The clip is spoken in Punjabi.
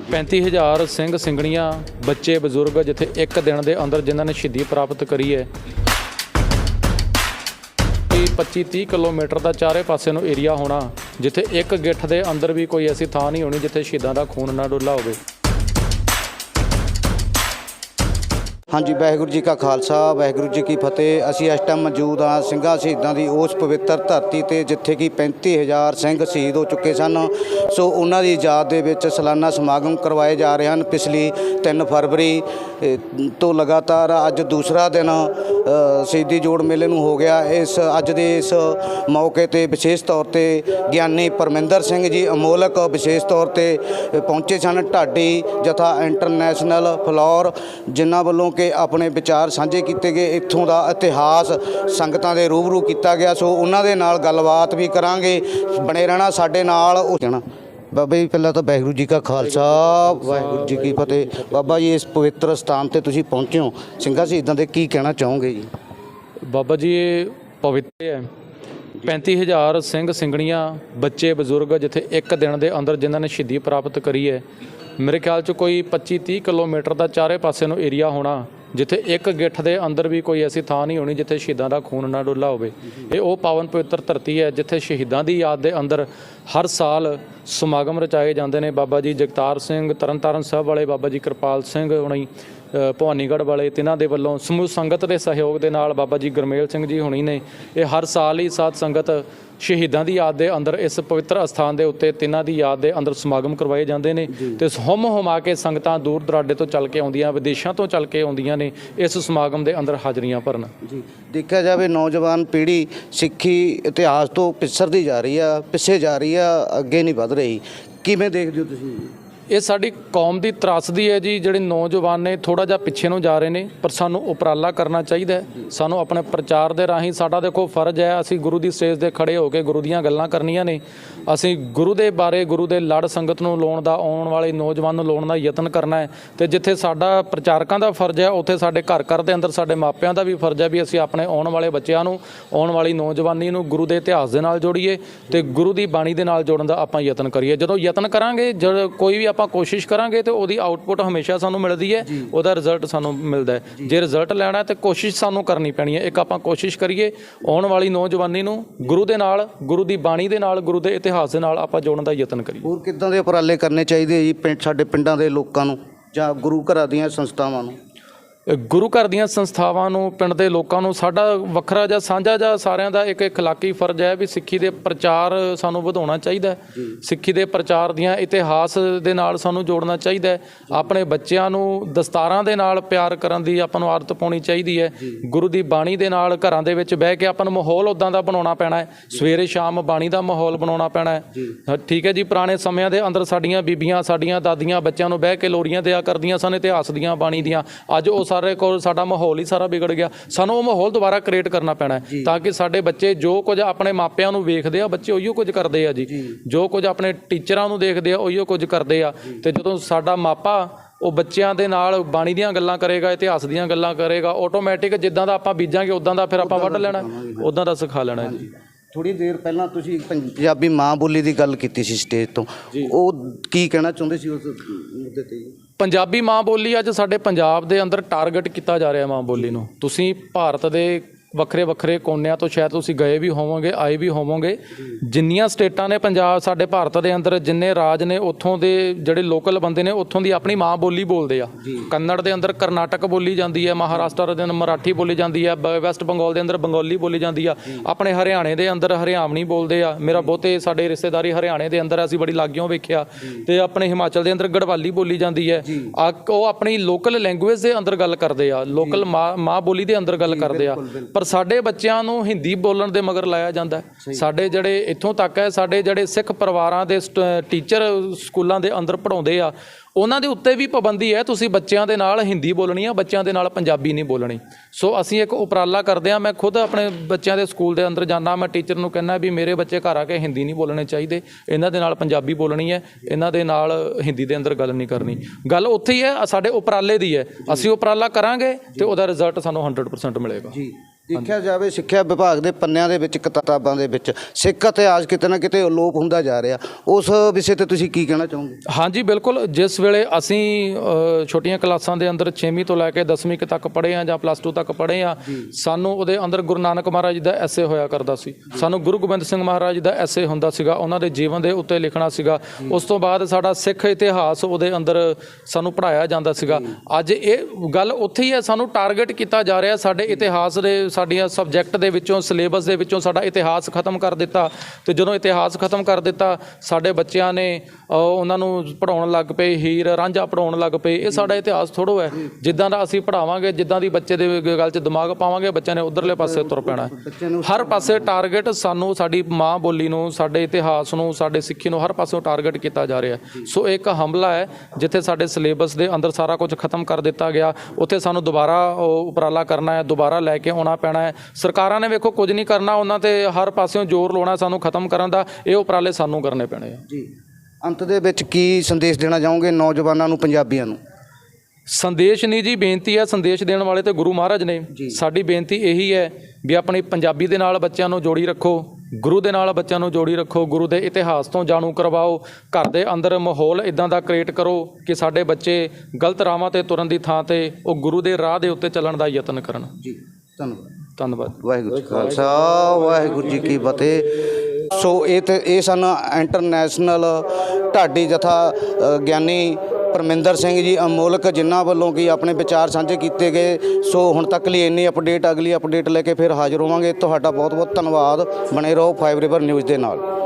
35000 ਸਿੰਘ ਸਿੰਘਣੀਆਂ ਬੱਚੇ, ਬਜ਼ੁਰਗ, ਜਿੱਥੇ ਇੱਕ ਦਿਨ ਦੇ ਅੰਦਰ ਜਿਨ੍ਹਾਂ ਨੇ ਸ਼ਹੀਦੀ ਪ੍ਰਾਪਤ ਕਰੀ ਹੈ। ਇਹ 25 30 ਕਿਲੋਮੀਟਰ ਦਾ ਚਾਰੇ ਪਾਸੇ ਨੂੰ ਏਰੀਆ ਹੋਣਾ, ਜਿੱਥੇ ਇੱਕ ਗਿੱਠ ਦੇ ਅੰਦਰ ਵੀ ਕੋਈ ਐਸੀ ਥਾਂ ਨਹੀਂ ਹੋਣੀ ਜਿੱਥੇ ਸ਼ਹੀਦਾਂ ਦਾ ਖੂਨ ਨਾ ਡੁੱਲਾ ਹੋਵੇ। ਹਾਂਜੀ, ਵਾਹਿਗੁਰੂ ਜੀ ਕਾ ਖਾਲਸਾ, ਵਾਹਿਗੁਰੂ ਜੀ ਕੀ ਫਤਿਹ। ਅਸੀਂ ਇਸ ਟਾਈਮ ਮੌਜੂਦ ਹਾਂ ਸਿੰਘਾਂ ਸ਼ਹੀਦਾਂ ਦੀ ਉਸ ਪਵਿੱਤਰ ਧਰਤੀ ਤੇ, ਜਿੱਥੇ ਕਿ 35000 ਸਿੰਘ ਸ਼ਹੀਦ ਹੋ ਚੁੱਕੇ ਸਨ। ਸੋ ਉਹਨਾਂ ਦੀ ਯਾਦ ਦੇ ਵਿੱਚ ਸਾਲਾਨਾ ਸਮਾਗਮ ਕਰਵਾਏ ਜਾ ਰਹੇ ਹਨ ਪਿਛਲੀ 3 ਫਰਵਰੀ ਤੋਂ ਲਗਾਤਾਰ ਅੱਜ ਦੂਸਰਾ ਦਿਨ ਸ਼ਹੀਦੀ ਜੋੜ ਮੇਲੇ ਨੂੰ ਹੋ ਗਿਆ। ਇਸ, ਅੱਜ ਦੇ ਇਸ ਮੌਕੇ ਤੇ ਵਿਸ਼ੇਸ਼ ਤੌਰ ਤੇ ਗਿਆਨੀ ਪਰਮਿੰਦਰ ਸਿੰਘ ਜੀ ਅਮੋਲਕ ਵਿਸ਼ੇਸ਼ ਤੌਰ ਤੇ ਪਹੁੰਚੇ ਸਨ। ਢਾਡੀ ਜਥਾ ਇੰਟਰਨੈਸ਼ਨਲ ਫਲੋਰ, ਜਿਨ੍ਹਾਂ ਵੱਲੋਂ ਕਿ ਆਪਣੇ ਵਿਚਾਰ ਸਾਂਝੇ ਕੀਤੇ ਗਏ। ਇੱਥੋਂ ਦਾ ਇਤਿਹਾਸ ਸੰਗਤਾਂ ਦੇ ਰੂਬਰੂ ਕੀਤਾ ਗਿਆ। ਸੋ, ਉਹਨਾਂ ਦੇ ਨਾਲ ਗੱਲਬਾਤ ਵੀ ਕਰਾਂਗੇ। ਬਣੇ ਰਹਿਣਾ ਸਾਡੇ ਨਾਲ। ਉਹ ਜਾਣਾ ਬਾਬਾ ਜੀ, ਪਹਿਲਾਂ ਤਾਂ ਵਾਹਿਗੁਰੂ ਜੀ ਕਾ ਖਾਲਸਾ, ਵਾਹਿਗੁਰੂ ਜੀ ਕੀ ਫਤਿਹ। ਬਾਬਾ ਜੀ, ਇਸ ਪਵਿੱਤਰ ਸਥਾਨ ਤੇ ਤੁਸੀਂ ਪਹੁੰਚੇ ਹੋ। ਸਿੰਘਾਂ ਸ਼ਹੀਦਾਂ ਦੇ ਕੀ ਕਹਿਣਾ ਚਾਹੋਗੇ ਜੀ? ਬਾਬਾ ਜੀ, ਇਹ ਪਵਿੱਤਰ ਹੈ। 35000 ਸਿੰਘ ਸਿੰਘਣੀਆਂ, ਬੱਚੇ, ਬਜ਼ੁਰਗ, ਜਿੱਥੇ ਇੱਕ ਦਿਨ ਦੇ ਅੰਦਰ ਜਿਨ੍ਹਾਂ ਨੇ ਸ਼ਹੀਦੀ ਪ੍ਰਾਪਤ ਕਰੀ ਹੈ। ਮੇਰੇ ਖਿਆਲ 'ਚ ਕੋਈ 25 30 ਕਿਲੋਮੀਟਰ ਦਾ ਚਾਰੇ ਪਾਸੇ ਨੂੰ ਏਰੀਆ ਹੋਣਾ ਜਿੱਥੇ ਇੱਕ ਗਿੱਠ ਦੇ ਅੰਦਰ ਵੀ ਕੋਈ ਐਸੀ ਥਾਂ ਨਹੀਂ ਹੋਣੀ ਜਿੱਥੇ ਸ਼ਹੀਦਾਂ ਦਾ ਖੂਨ ਨਾ ਡੁੱਲਾ ਹੋਵੇ। ਇਹ ਉਹ ਪਾਵਨ ਪਵਿੱਤਰ ਧਰਤੀ ਹੈ ਜਿੱਥੇ ਸ਼ਹੀਦਾਂ ਦੀ ਯਾਦ ਦੇ ਅੰਦਰ ਹਰ ਸਾਲ ਸਮਾਗਮ ਰਚਾਏ ਜਾਂਦੇ ਨੇ। ਬਾਬਾ ਜੀ ਜਗਤਾਰ ਸਿੰਘ, ਤਰਨਤਾਰਨ ਸਾਹਿਬ ਵਾਲੇ ਬਾਬਾ ਜੀ ਕਿਰਪਾਲ ਸਿੰਘ ਹੁਣੀ ਭਵਾਨੀਗੜ੍ਹ ਵਾਲੇ ਤਿਨਾਂ ਦੇ ਵੱਲੋਂ ਸਮੂਹ ਸੰਗਤ ਦੇ ਸਹਿਯੋਗ ਦੇ ਨਾਲ ਬਾਬਾ ਜੀ ਗੁਰਮੇਲ ਸਿੰਘ ਜੀ ਹੁਣੀ ਨੇ ਇਹ ਹਰ ਸਾਲ ਹੀ ਸਾਧ ਸੰਗਤ ਸ਼ਹੀਦਾਂ ਦੀ ਯਾਦ ਦੇ ਅੰਦਰ ਇਸ ਪਵਿੱਤਰ ਅਸਥਾਨ ਦੇ ਉੱਤੇ ਤਿਨਾਂ ਦੀ ਯਾਦ ਦੇ ਅੰਦਰ ਸਮਾਗਮ ਕਰਵਾਏ ਜਾਂਦੇ ਨੇ ਤੇ ਹੁਮ ਹੁਮਾ ਕੇ ਸੰਗਤਾਂ ਦੂਰ ਦਰਾਡੇ ਤੋਂ ਚੱਲ ਕੇ ਆਉਂਦੀਆਂ ਵਿਦੇਸ਼ਾਂ ਤੋਂ ਚੱਲ ਕੇ ਆਉਂਦੀਆਂ ਨੇ ਇਸ ਸਮਾਗਮ ਦੇ ਅੰਦਰ ਹਾਜ਼ਰੀਆਂ ਭਰਨ। ਜੀ ਦੇਖਿਆ ਜਾਵੇ ਨੌਜਵਾਨ ਪੀੜ੍ਹੀ ਸਿੱਖੀ ਇਤਿਹਾਸ ਤੋਂ ਪਿਛੜਦੀ ਜਾ ਰਹੀ ਆ ਪਿੱਛੇ ਜਾ ਰਹੀ ਆ ਅੱਗੇ ਨਹੀਂ ਵਧ ਰਹੀ। ਕਿਵੇਂ ਦੇਖਦੇ ਹੋ ਤੁਸੀਂ? ਇਹ ਸਾਡੀ ਕੌਮ ਦੀ ਤਰਾਸਦੀ ਹੈ ਜੀ, ਜਿਹੜੇ ਨੌਜਵਾਨ ਨੇ ਥੋੜਾ ਜਿਹਾ ਪਿੱਛੇ ਨੂੰ ਜਾ ਰਹੇ ਨੇ, ਪਰ ਸਾਨੂੰ ਉਪਰਾਲਾ ਕਰਨਾ ਚਾਹੀਦਾ ਸਾਨੂੰ ਆਪਣੇ ਪ੍ਰਚਾਰ ਦੇ ਰਾਹੀਂ ਸਾਡਾ ਦੇਖੋ ਫਰਜ਼ ਹੈ, ਅਸੀਂ ਗੁਰੂ ਦੀ ਸਟੇਜ ਤੇ ਖੜੇ ਹੋ ਕੇ ਗੁਰੂ ਦੀਆਂ ਗੱਲਾਂ ਕਰਨੀਆਂ ਨੇ। ਅਸੀਂ ਗੁਰੂ ਦੇ ਬਾਰੇ, ਗੁਰੂ ਦੇ ਲੜ ਸੰਗਤ ਨੂੰ ਲਾਉਣ ਦਾ, ਆਉਣ ਵਾਲੇ ਨੌਜਵਾਨ ਨੂੰ ਲਾਉਣ ਦਾ ਯਤਨ ਕਰਨਾ ਹੈ। ਤੇ ਜਿੱਥੇ ਸਾਡਾ ਪ੍ਰਚਾਰਕਾਂ ਦਾ ਫਰਜ਼ ਹੈ, ਉੱਥੇ ਸਾਡੇ ਘਰ ਘਰ ਦੇ ਅੰਦਰ ਸਾਡੇ ਮਾਪਿਆਂ ਦਾ ਵੀ ਫਰਜ਼ ਹੈ ਵੀ ਅਸੀਂ ਆਪਣੇ ਆਉਣ ਵਾਲੇ ਬੱਚਿਆਂ ਨੂੰ, ਆਉਣ ਵਾਲੀ ਨੌਜਵਾਨੀ ਨੂੰ ਗੁਰੂ ਦੇ ਇਤਿਹਾਸ ਦੇ ਨਾਲ ਜੋੜੀਏ ਤੇ ਗੁਰੂ ਦੀ ਬਾਣੀ ਦੇ ਨਾਲ ਜੋੜਨ ਦਾ ਆਪਾਂ ਯਤਨ ਕਰੀਏ। ਜਦੋਂ ਯਤਨ ਕਰਾਂਗੇ, ਜਦ ਕੋਈ ਵੀ ਆਪਾਂ ਕੋਸ਼ਿਸ਼ ਕਰਾਂਗੇ ਤੇ ਉਹਦੀ ਆਉਟਪੁੱਟ ਹਮੇਸ਼ਾ ਸਾਨੂੰ ਮਿਲਦੀ ਹੈ ਉਹਦਾ ਰਿਜ਼ਲਟ ਸਾਨੂੰ ਮਿਲਦਾ ਹੈ। ਜੇ। ਰਿਜ਼ਲਟ ਲੈਣਾ ਹੈ ਤੇ ਕੋਸ਼ਿਸ਼ ਸਾਨੂੰ ਕਰਨੀ ਪੈਣੀ ਹੈ। ਇੱਕ ਆਪਾਂ ਕੋਸ਼ਿਸ਼ ਕਰੀਏ ਆਉਣ ਵਾਲੀ ਨੌਜਵਾਨੀ ਨੂੰ ਗੁਰੂ ਦੇ ਨਾਲ ਗੁਰੂ ਦੀ ਬਾਣੀ ਦੇ ਨਾਲ ਗੁਰੂ ਦੇ ਇਤਿਹਾਸ ਦੇ ਨਾਲ ਆਪਾਂ ਜੋੜਨ ਦਾ ਯਤਨ ਕਰੀਏ। ਹੋਰ ਕਿੱਦਾਂ ਦੇ ਉਪਰਾਲੇ ਕਰਨੇ ਚਾਹੀਦੇ ਜੀ ਪਿੰਡ ਸਾਡੇ ਪਿੰਡਾਂ ਦੇ ਲੋਕਾਂ ਨੂੰ ਜਾਂ ਗੁਰੂ ਘਰਾਂ ਦੀਆਂ ਸੰਸਥਾਵਾਂ ਨੂੰ? ਗੁਰੂ ਘਰ ਦੀਆਂ ਸੰਸਥਾਵਾਂ ਨੂੰ ਪਿੰਡ ਦੇ ਲੋਕਾਂ ਨੂੰ ਸਾਡਾ ਵੱਖਰਾ ਜਿਹਾ ਸਾਂਝਾ ਜਿਹਾ ਸਾਰਿਆਂ ਦਾ ਇੱਕ ਇਖਲਾਕੀ ਫਰਜ਼ ਹੈ ਵੀ ਸਿੱਖੀ ਦੇ ਪ੍ਰਚਾਰ ਸਾਨੂੰ ਵਧਾਉਣਾ ਚਾਹੀਦਾ ਹੈ। ਸਿੱਖੀ ਦੇ ਪ੍ਰਚਾਰ ਦੀਆਂ ਇਤਿਹਾਸ ਦੇ ਨਾਲ ਸਾਨੂੰ ਜੋੜਨਾ ਚਾਹੀਦਾ ਹੈ। ਆਪਣੇ ਬੱਚਿਆਂ ਨੂੰ ਦਸਤਾਰਾਂ ਦੇ ਨਾਲ ਪਿਆਰ ਕਰਨ ਦੀ ਆਪਾਂ ਨੂੰ ਆਦਤ ਪਾਉਣੀ ਚਾਹੀਦੀ ਹੈ। ਗੁਰੂ ਦੀ ਬਾਣੀ ਦੇ ਨਾਲ ਘਰਾਂ ਦੇ ਵਿੱਚ ਬਹਿ ਕੇ ਆਪਾਂ ਨੂੰ ਮਾਹੌਲ ਉਦਾਂ ਦਾ ਬਣਾਉਣਾ ਪੈਣਾ ਹੈ। ਸਵੇਰੇ ਸ਼ਾਮ ਬਾਣੀ ਦਾ ਮਾਹੌਲ ਬਣਾਉਣਾ ਪੈਣਾ ਹਾਂ, ਠੀਕ ਹੈ ਜੀ ਪੁਰਾਣੇ ਸਮਿਆਂ ਦੇ ਅੰਦਰ ਸਾਡੀਆਂ ਬੀਬੀਆਂ ਸਾਡੀਆਂ ਦਾਦੀਆਂ ਬੱਚਿਆਂ ਨੂੰ ਬਹਿ ਕੇ ਲੋਰੀਆਂ ਦਿਆ ਕਰਦੀਆਂ ਸਨ ਇਤਿਹਾਸ ਦੀਆਂ ਬਾਣੀ ਦੀਆਂ। ਅੱਜ ਉਹ ਸਾਰੇ ਕੋਲ ਸਾਡਾ ਮਾਹੌਲ ਹੀ ਸਾਰਾ ਵਿਗੜ ਗਿਆ। ਸਾਨੂੰ ਉਹ ਮਾਹੌਲ ਦੁਬਾਰਾ ਕ੍ਰੀਏਟ ਕਰਨਾ ਪੈਣਾ ਹੈ ਤਾਂ ਕਿ ਸਾਡੇ ਬੱਚੇ ਜੋ ਕੁਝ ਆਪਣੇ ਮਾਪਿਆਂ ਨੂੰ ਵੇਖਦੇ ਆ ਬੱਚੇ ਉਹੀਓ ਕੁਝ ਕਰਦੇ ਆ ਜੀ। ਜੋ। ਕੁਝ ਆਪਣੇ ਟੀਚਰਾਂ ਨੂੰ ਦੇਖਦੇ ਆ ਉਹੀਓ ਕੁਝ ਕਰਦੇ ਆ। ਤੇ ਜਦੋਂ ਸਾਡਾ ਮਾਪਾ ਉਹ ਬੱਚਿਆਂ ਦੇ ਨਾਲ ਬਾਣੀ ਦੀਆਂ ਗੱਲਾਂ ਕਰੇਗਾ ਇਤਿਹਾਸ ਦੀਆਂ ਗੱਲਾਂ ਕਰੇਗਾ ਆਟੋਮੈਟਿਕ ਜਿੱਦਾਂ ਦਾ ਆਪਾਂ ਬੀਜਾਂਗੇ ਉਦਾਂ ਦਾ ਫਿਰ ਆਪਾਂ ਵੱਢ ਲੈਣਾ ਉਦਾਂ ਦਾ ਸਿਖਾ ਲੈਣਾ ਜੀ। ਥੋੜੀ ਦੇਰ ਪਹਿਲਾਂ ਤੁਸੀਂ ਪੰਜਾਬੀ ਮਾਂ ਬੋਲੀ ਦੀ ਗੱਲ ਕੀਤੀ ਸੀ ਸਟੇਜ ਤੋਂ। ਉਹ ਕੀ ਕਹਿਣਾ ਚਾਹੁੰਦੇ ਸੀ ਉਸ ਮੁੱਦੇ ਤੇ? ਪੰਜਾਬੀ ਮਾਂ ਬੋਲੀ ਅੱਜ ਸਾਡੇ ਪੰਜਾਬ ਦੇ ਅੰਦਰ ਟਾਰਗੇਟ ਕੀਤਾ ਜਾ ਰਿਹਾ ਮਾਂ ਬੋਲੀ ਨੂੰ। ਤੁਸੀਂ ਭਾਰਤ ਦੇ ਵੱਖਰੇ ਵੱਖਰੇ ਕੋਨਿਆਂ ਤੋਂ ਸ਼ਾਇਦ ਤੁਸੀਂ ਗਏ ਵੀ ਹੋਵੋਗੇ ਆਏ ਵੀ ਹੋਵੋਗੇ। ਜਿੰਨੀਆਂ ਸਟੇਟਾਂ ਨੇ ਪੰਜਾਬ ਸਾਡੇ ਭਾਰਤ ਦੇ ਅੰਦਰ ਜਿੰਨੇ ਰਾਜ ਨੇ ਉੱਥੋਂ ਦੇ ਜਿਹੜੇ ਲੋਕਲ ਬੰਦੇ ਨੇ ਉੱਥੋਂ ਦੀ ਆਪਣੀ ਮਾਂ ਬੋਲੀ ਬੋਲਦੇ ਆ। ਕੰਨੜ ਦੇ ਅੰਦਰ ਕਰਨਾਟਕ ਬੋਲੀ ਜਾਂਦੀ ਹੈ ਮਹਾਰਾਸ਼ਟਰ ਦੇ ਅੰਦਰ ਮਰਾਠੀ ਬੋਲੀ ਜਾਂਦੀ ਹੈ ਵੈਸਟ ਬੰਗਾਲ ਦੇ ਅੰਦਰ ਬੰਗਾਲੀ ਬੋਲੀ ਜਾਂਦੀ ਆ। ਆਪਣੇ ਹਰਿਆਣੇ ਦੇ ਅੰਦਰ ਹਰਿਆਵਣੀ ਬੋਲਦੇ ਆ। ਮੇਰਾ ਬਹੁਤੇ ਸਾਡੇ ਰਿਸ਼ਤੇਦਾਰੀ ਹਰਿਆਣੇ ਦੇ ਅੰਦਰ ਅਸੀਂ ਬੜੀ ਲਾਗਿਓਂ ਵੇਖਿਆ। ਤੇ ਆਪਣੇ ਹਿਮਾਚਲ ਦੇ ਅੰਦਰ ਗੜਵਾਲੀ ਬੋਲੀ ਜਾਂਦੀ ਹੈ। ਉਹ ਆਪਣੀ ਲੋਕਲ ਲੈਂਗੁਏਜ ਦੇ ਅੰਦਰ ਗੱਲ ਕਰਦੇ ਆ। ਲੋਕਲ ਮਾਂ ਮਾਂ ਬੋਲੀ ਦੇ ਅੰਦਰ ਗੱਲ ਕਰਦੇ ਆ। ਪਰ ਸਾਡੇ ਬੱਚਿਆਂ ਨੂੰ ਹਿੰਦੀ ਬੋਲਣ ਦੇ ਮਗਰ ਲਾਇਆ ਜਾਂਦਾ। ਸਾਡੇ ਜਿਹੜੇ ਇੱਥੋਂ ਤੱਕ ਹੈ ਸਾਡੇ ਜਿਹੜੇ ਸਿੱਖ ਪਰਿਵਾਰਾਂ ਦੇ ਟੀਚਰ ਸਕੂਲਾਂ ਦੇ ਅੰਦਰ ਪੜਾਉਂਦੇ ਆ ਉਹਨਾਂ ਦੇ ਉੱਤੇ ਵੀ ਪਾਬੰਦੀ ਹੈ ਤੁਸੀਂ ਬੱਚਿਆਂ ਦੇ ਨਾਲ ਹਿੰਦੀ ਬੋਲਣੀ ਆ ਬੱਚਿਆਂ ਦੇ ਨਾਲ ਪੰਜਾਬੀ ਨਹੀਂ ਬੋਲਣੀ। ਸੋ ਅਸੀਂ ਇੱਕ ਉਪਰਾਲਾ ਕਰਦੇ ਆ ਮੈਂ ਖੁਦ ਆਪਣੇ ਬੱਚਿਆਂ ਦੇ ਸਕੂਲ ਦੇ ਅੰਦਰ ਜਾਂਦਾ ਮੈਂ ਟੀਚਰ ਨੂੰ ਕਹਿੰਦਾ ਵੀ ਮੇਰੇ ਬੱਚੇ ਘਰ ਆ ਕੇ ਹਿੰਦੀ ਨਹੀਂ ਬੋਲਣੇ ਚਾਹੀਦੇ ਇਹਨਾਂ ਦੇ ਨਾਲ ਪੰਜਾਬੀ ਬੋਲਣੀ ਹੈ ਇਹਨਾਂ ਦੇ ਨਾਲ ਹਿੰਦੀ ਦੇ ਅੰਦਰ ਗੱਲ ਨਹੀਂ ਕਰਨੀ। ਗੱਲ ਉੱਥੇ ਹੀ ਹੈ ਸਾਡੇ ਉਪਰਾਲੇ ਦੀ ਹੈ। ਅਸੀਂ ਉਪਰਾਲਾ ਕਰਾਂਗੇ ਤੇ ਉਹਦਾ ਰਿਜ਼ਲਟ ਸਾਨੂੰ 100% ਮਿਲੇਗਾ। ਜੀ। ਦੇਖਿਆ ਜਾਵੇ ਸਿੱਖਿਆ ਵਿਭਾਗ ਦੇ ਪੰਨਿਆਂ ਦੇ ਵਿੱਚ ਕਿਤਾਬਾਂ ਦੇ ਵਿੱਚ ਸਿੱਖ ਇਤਿਹਾਸ ਕਿਤੇ ਨਾ ਕਿਤੇ ਅਲੋਪ ਹੁੰਦਾ ਜਾ ਰਿਹਾ। ਉਸ ਵਿਸ਼ੇ ਤੇ ਤੁਸੀਂ ਕੀ ਕਹਿਣਾ ਚਾਹੋਗੇ? ਹਾਂਜੀ ਬਿਲਕੁਲ। ਜਿਸ ਵੇਲੇ ਅਸੀਂ ਛੋਟੀਆਂ ਕਲਾਸਾਂ ਦੇ ਅੰਦਰ 6ਵੀਂ ਤੋਂ ਲੈ ਕੇ 10ਵੀਂ ਤੱਕ ਪੜ੍ਹੇ ਆ ਜਾਂ ਪਲੱਸ 2 ਤੱਕ ਪੜ੍ਹੇ ਆ ਸਾਨੂੰ ਉਹਦੇ ਅੰਦਰ ਗੁਰੂ ਨਾਨਕ ਮਹਾਰਾਜ ਦਾ ਐਸੇ ਹੋਇਆ ਕਰਦਾ ਸੀ। ਸਾਨੂੰ ਗੁਰੂ ਗੋਬਿੰਦ ਸਿੰਘ ਮਹਾਰਾਜ ਦਾ ਐਸੇ ਹੁੰਦਾ ਸੀਗਾ ਉਹਨਾਂ ਦੇ ਜੀਵਨ ਦੇ ਉੱਤੇ ਲਿਖਣਾ ਸੀਗਾ। ਉਸ ਤੋਂ ਬਾਅਦ ਸਾਡਾ ਸਿੱਖ ਇਤਿਹਾਸ ਉਹਦੇ ਅੰਦਰ ਸਾਨੂੰ ਪੜ੍ਹਾਇਆ ਜਾਂਦਾ ਸੀਗਾ। ਅੱਜ ਇਹ ਗੱਲ ਉੱਥੇ ਹੀ ਹੈ ਸਾਨੂੰ ਟਾਰਗੇਟ ਕੀਤਾ ਜਾ ਰਿਹਾ ਸਾਡੇ ਇਤਿਹਾਸ ਦੇ ਸਾਡੀਆਂ ਸਬਜੈਕਟ ਦੇ ਵਿੱਚੋਂ ਸਿਲੇਬਸ ਦੇ ਵਿੱਚੋਂ ਸਾਡਾ ਇਤਿਹਾਸ ਖਤਮ ਕਰ ਦਿੱਤਾ। ਤੇ ਜਦੋਂ ਇਤਿਹਾਸ ਖਤਮ ਕਰ ਦਿੱਤਾ ਸਾਡੇ ਬੱਚਿਆਂ ਨੇ ਉਹਨਾਂ ਨੂੰ ਪੜਾਉਣ ਲੱਗ ਪਏ ਹੀਰ ਰਾਂਝਾ ਪੜਾਉਣ ਲੱਗ ਪਏ। ਇਹ ਸਾਡਾ ਇਤਿਹਾਸ ਥੋੜੋ ਹੈ। ਜਿੱਦਾਂ ਦਾ ਅਸੀਂ ਪੜਾਵਾਂਗੇ ਜਿੱਦਾਂ ਦੀ ਬੱਚੇ ਦੇ ਗੱਲ 'ਚ ਦਿਮਾਗ ਪਾਵਾਂਗੇ ਬੱਚਿਆਂ ਨੇ ਉਧਰਲੇ ਪਾਸੇ ਤੁਰ ਪੈਣਾ ਹਰ ਪਾਸੇ ਟਾਰਗੇਟ ਸਾਨੂੰ ਸਾਡੀ ਮਾਂ ਬੋਲੀ ਨੂੰ ਸਾਡੇ ਇਤਿਹਾਸ ਨੂੰ ਸਾਡੇ ਸਿੱਖੀ ਨੂੰ ਹਰ ਪਾਸੋਂ ਟਾਰਗੇਟ ਕੀਤਾ ਜਾ ਰਿਹਾ ਸੋ ਇੱਕ ਹਮਲਾ ਹੈ ਜਿੱਥੇ ਸਾਡੇ ਸਿਲੇਬਸ ਦੇ ਅੰਦਰ ਸਾਰਾ ਕੁਝ ਖਤਮ ਕਰ ਦਿੱਤਾ ਗਿਆ। ਉੱਥੇ ਸਾਨੂੰ ਦੁਬਾਰਾ ਉਪਰਾਲਾ ਕਰਨਾ ਹੈ ਦੁਬਾਰਾ ਲੈ ਕੇ ਆਉਣਾ ਪੈਣਾ ਹੈ। ਸਰਕਾਰਾਂ ਨੇ ਵੇਖੋ ਕੁਝ ਨਹੀਂ ਕਰਨਾ ਉਹਨਾਂ ਤੇ ਹਰ ਪਾਸਿਓਂ ਜ਼ੋਰ ਲਾਉਣਾ ਸਾਨੂੰ ਖਤਮ ਕਰਨ ਦਾ ਇਹ ਉਪਰਾਲੇ ਸਾਨੂੰ ਕਰਨੇ ਪੈਣੇ ਆ। ਜੀ। ਅੰਤ ਦੇ ਵਿੱਚ ਕੀ ਸੰਦੇਸ਼ ਦੇਣਾ ਚਾਹੋਗੇ ਨੌਜਵਾਨਾਂ ਨੂੰ ਪੰਜਾਬੀਆਂ ਨੂੰ? ਸੰਦੇਸ਼ ਨਹੀਂ ਜੀ ਬੇਨਤੀ ਹੈ ਸੰਦੇਸ਼ ਦੇਣ ਵਾਲੇ ਤੇ ਗੁਰੂ ਮਹਾਰਾਜ ਨੇ। ਸਾਡੀ ਬੇਨਤੀ ਇਹੀ ਹੈ ਵੀ ਆਪਣੀ ਪੰਜਾਬੀ ਦੇ ਨਾਲ ਬੱਚਿਆਂ ਨੂੰ ਜੋੜੀ ਰੱਖੋ ਗੁਰੂ ਦੇ ਨਾਲ ਬੱਚਿਆਂ ਨੂੰ ਜੋੜੀ ਰੱਖੋ ਗੁਰੂ ਦੇ ਇਤਿਹਾਸ ਤੋਂ ਜਾਣੂ ਕਰਵਾਓ ਘਰ ਦੇ ਅੰਦਰ ਮਾਹੌਲ ਇਦਾਂ ਦਾ ਕ੍ਰੀਏਟ ਕਰੋ ਕਿ ਸਾਡੇ ਬੱਚੇ ਗਲਤ ਰਾਹਾਂ ਤੇ ਤੁਰਨ ਦੀ ਥਾਂ ਤੇ ਉਹ ਗੁਰੂ ਦੇ ਰਾਹ ਦੇ ਉੱਤੇ ਚੱਲਣ ਦਾ ਯਤਨ ਕਰਨ। ਜੀ। ਧੰਨਵਾਦ। ਧੰਨਵਾਦ। ਵਾਹਿਗੁਰੂ ਜੀ ਕਾ ਖਾਲਸਾ ਵਾਹਿਗੁਰੂ ਜੀ ਕੀ ਫਤਿਹ। ਸੋ ਇਹ ਤੇ ਇਹ ਸਨ ਇੰਟਰਨੈਸ਼ਨਲ ਢਾਡੀ ਜਥਾ ਅ, ਗਿਆਨੀ ਪਰਮਿੰਦਰ ਸਿੰਘ ਜੀ ਅਮੋਲਕ ਜਿਨ੍ਹਾਂ ਵੱਲੋਂ ਕੀ ਆਪਣੇ ਵਿਚਾਰ ਸਾਂਝੇ ਕੀਤੇ ਗਏ। ਸੋ ਹੁਣ ਤੱਕ ਲਈ ਇੰਨੀ ਅਪਡੇਟ ਅਗਲੀ ਅਪਡੇਟ ਲੈ ਕੇ ਫਿਰ ਹਾਜ਼ਰ ਹੋਵਾਂਗੇ। ਤੁਹਾਡਾ ਬਹੁਤ ਬਹੁਤ ਧੰਨਵਾਦ। ਬਣੇ ਰਹੋ 5 ਰਿਵਰ ਨਿਊਜ਼ ਦੇ ਨਾਲ।